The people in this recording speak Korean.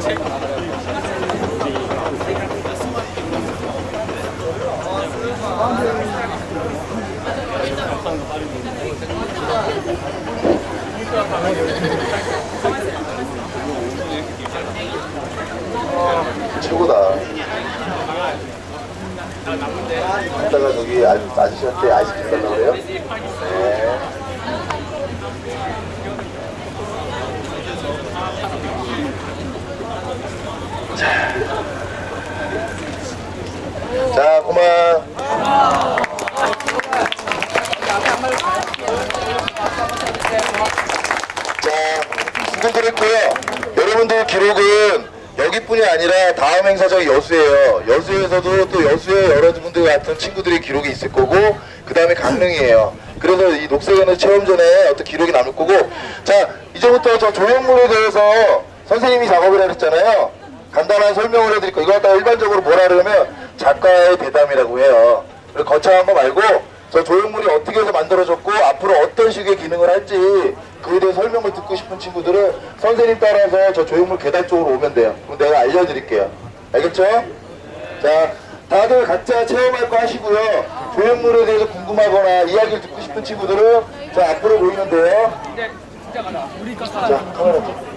최고다. 이따가 저기 아- 아저씨한테 아이스크림 달라고 그래요? 네. 자, 자 고마워. 자, 수고드렸고요. 여기뿐이 아니라 다음 행사 저기 여수예요. 여수에서도 또 여수의 여러분들 같은 친구들의 기록이 있을 거고 그 다음에 강릉이에요. 그래서 이 녹색에는 체험전에 어떤 기록이 남을 거고 자 이제부터 저 조형물에 대해서 선생님이 작업을 했잖아요. 간단한 설명을 해드릴 거예요. 이거 갖다가 일반적으로 뭐라 그러면 작가의 대담이라고 해요. 거창한 거 말고 저 조형물이 어떻게 해서 만들어졌고 앞으로 할지 그에 대해 설명을 듣고 싶은 친구들은 선생님 따라서 저 조형물 계단 쪽으로 오면 돼요. 그럼 내가 알려드릴게요. 알겠죠? 자, 다들 각자 체험할 거 하시고요. 조형물에 대해서 궁금하거나 이야기를 듣고 싶은 친구들은 저 앞으로 모이면 돼요. 자, 카메라.